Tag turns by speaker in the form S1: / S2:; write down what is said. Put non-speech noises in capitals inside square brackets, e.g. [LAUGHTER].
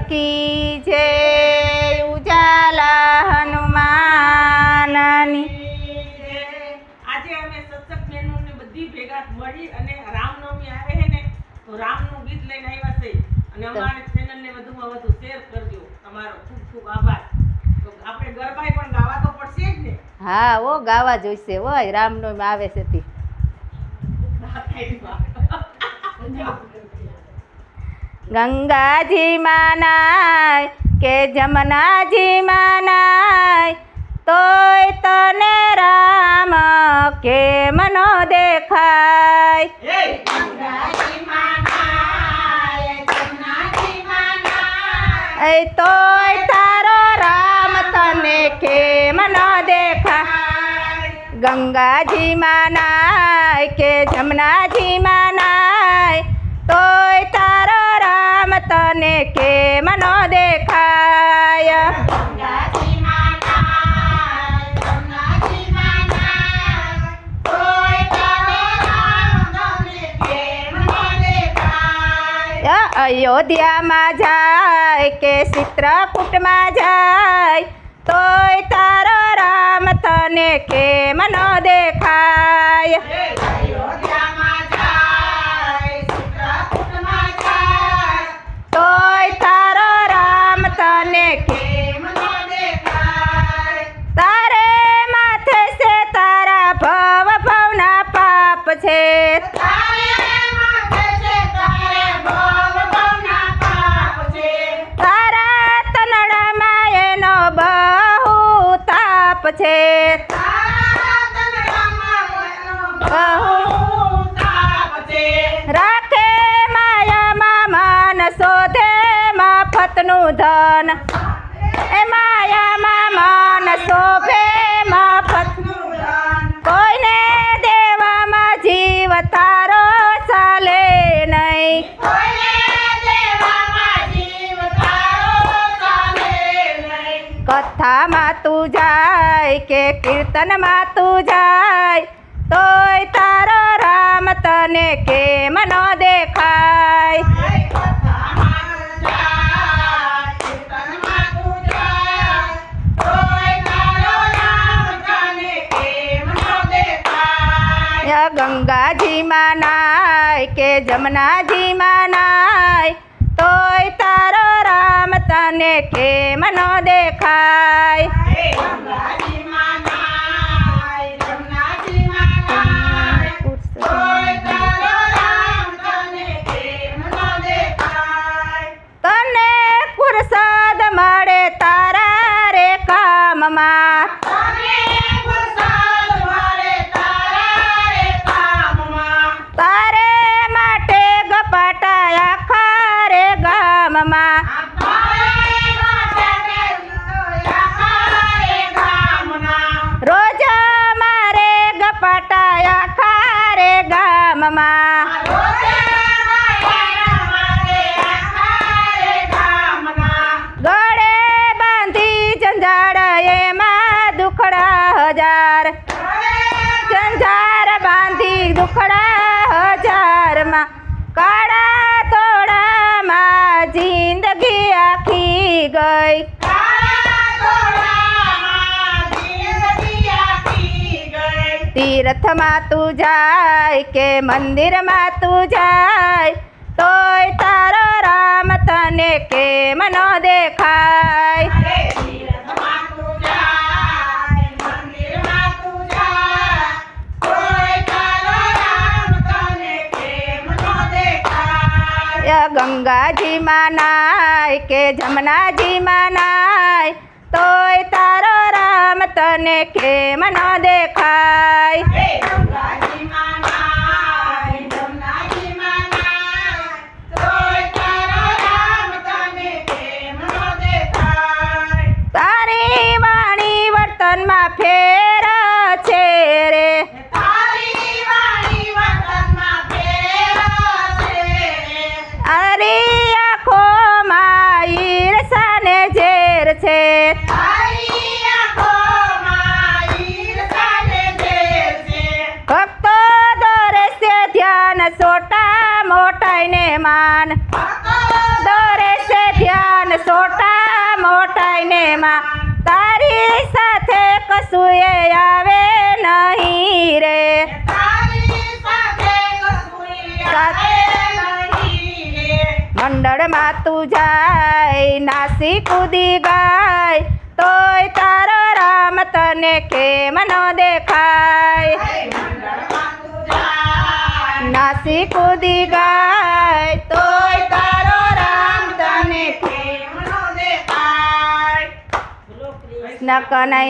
S1: કી જય ઉજાલા હનુમાનની
S2: આજે અમે સત્સંગ બહેનોને બધી ભેગા મળી અને રામનવમી આવે છે ને તો રામનું ગીત લઈને આવ્યા છે. અને અમારે ચેનલને વધુમાં વધુ શેર કરજો. તમારો ખૂબ ખૂબ આભાર. તો આપણે ગરબાય પણ ગાવા તો પડશે જ ને?
S1: હા ઓ ગાવા જોઈશે. ઓય રામનવમી આવે છે તી. [LAUGHS] [LAUGHS] ગંગાજી માનાય કે જમનાજી માનાય તોય તને રામ કેમ ન દેખાય એ તોય તારો રામ તને કેમ ન દેખાય ગંગાજી માનાય કે જમનાજી માનાય તોય તારો રામ તને કે મનો દેખાય? અયોધ્યામાં જાય કે ચિત્રકૂટમાં જાય તોય તારો રામ તને કે મનો દેખાય? છે. રાખે કથામાં તું જાય કે કીર્તનમાં તું જાય તોય તારો રામ તને કેમ ન દેખાય? ગંગાજીમાં નાય કે જમનાજીમાં નાય તોય તારો રામ તને કેમ ન દેખાય? તને ફુરસદ મળે ગામમાં હજાર. જંજાર બાંધી દુખડા હજારમાં કાળા તોડામાં જિંદગી આખી ગઈ. તીર્થમાં તું જાય કે મંદિરમાં તું જાય તોય તારો રામ તને કેમ ન દેખાય ય ગંગાજી માં નાય કે જમનાજી માં નાય તોય તારો રામ તને કેમ ન દેખાય ફેર છે રે. અરી આંખોમાં ઈર્ષા ને ઝેર છે. ભક્તો દોરે છે ધ્યાન સોટા મોટાઈને માન. સાથે કશું એ આવે નહીં રે. મંડળમાં તું જાય, નાસી કૂદી ગાય, તોય તારો રામ તને કેમ ન દેખાય. નાસી કૂદી ગાય, તોય તારો રામ તને
S2: કેમ ન દેખાય?
S1: કનૈયા